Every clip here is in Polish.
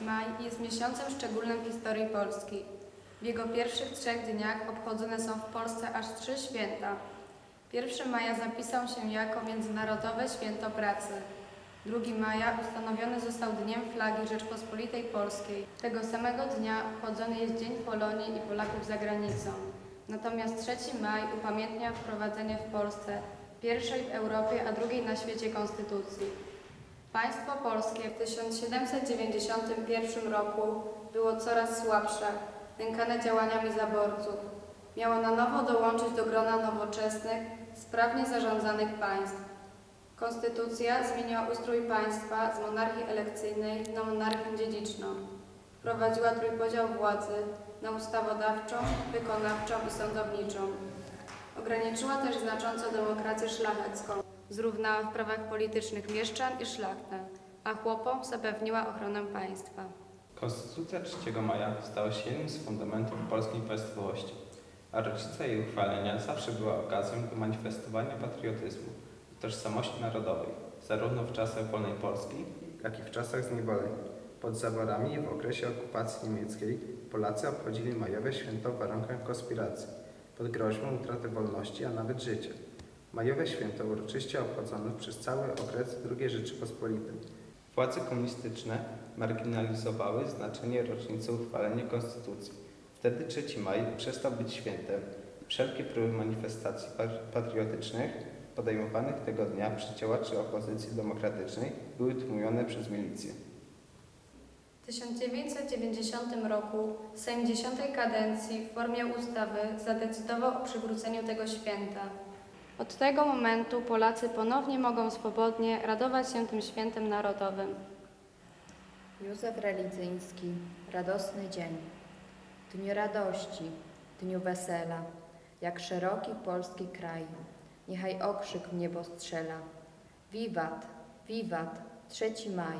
Maj jest miesiącem szczególnym w historii Polski. W jego pierwszych trzech dniach obchodzone są w Polsce aż trzy święta. 1 maja zapisał się jako Międzynarodowe Święto Pracy. 2 maja ustanowiony został Dniem Flagi Rzeczpospolitej Polskiej. Tego samego dnia obchodzony jest Dzień Polonii i Polaków za granicą. Natomiast 3 maj upamiętnia wprowadzenie w Polsce pierwszej w Europie, a drugiej na świecie konstytucji. Państwo polskie w 1791 roku było coraz słabsze, nękane działaniami zaborców. Miało na nowo dołączyć do grona nowoczesnych, sprawnie zarządzanych państw. Konstytucja zmieniła ustrój państwa z monarchii elekcyjnej na monarchię dziedziczną. Wprowadziła trójpodział władzy na ustawodawczą, wykonawczą i sądowniczą. Ograniczyła też znacząco demokrację szlachecką. Zrównała w prawach politycznych mieszczan i szlachtę, a chłopom zapewniła ochronę państwa. Konstytucja 3 maja stała się jednym z fundamentów polskiej państwowości, a rocznica jej uchwalenia zawsze była okazją do manifestowania patriotyzmu i tożsamości narodowej, zarówno w czasach wolnej Polski, jak i w czasach zniewolenia. Pod zaborami i w okresie okupacji niemieckiej Polacy obchodzili majowe święto w warunkach konspiracji, pod groźbą utraty wolności, a nawet życia. Majowe święto uroczyście obchodzono przez cały okres II Rzeczypospolitej. Władze komunistyczne marginalizowały znaczenie rocznicy uchwalenia konstytucji. Wtedy 3 maj przestał być świętem i wszelkie próby manifestacji patriotycznych podejmowanych tego dnia przez działaczy opozycji demokratycznej były tłumione przez milicję. W 1990 roku Sejm X kadencji w formie ustawy zadecydował o przywróceniu tego święta. Od tego momentu Polacy ponownie mogą swobodnie radować się tym świętem narodowym. Józef Religzyński, radosny dzień. Dniu radości, dniu wesela, jak szeroki polski kraj, niechaj okrzyk w niebo strzela. Wiwat, wiwat, trzeci maj.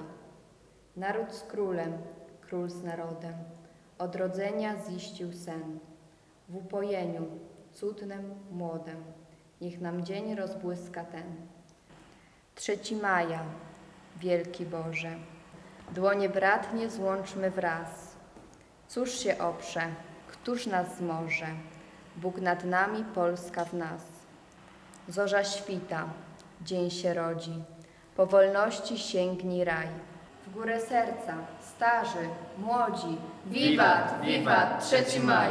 Naród z królem, król z narodem, odrodzenia ziścił sen. W upojeniu, cudnem, młodem, niech nam dzień rozbłyska ten. Trzeci maja, wielki Boże, Dłonie bratnie złączmy wraz. Cóż się oprze, któż nas zmoże? Bóg nad nami, Polska w nas. Zorza świta, dzień się rodzi, po wolności sięgnij raj. W górę serca, starzy, młodzi, wiwat, wiwat, trzeci maj.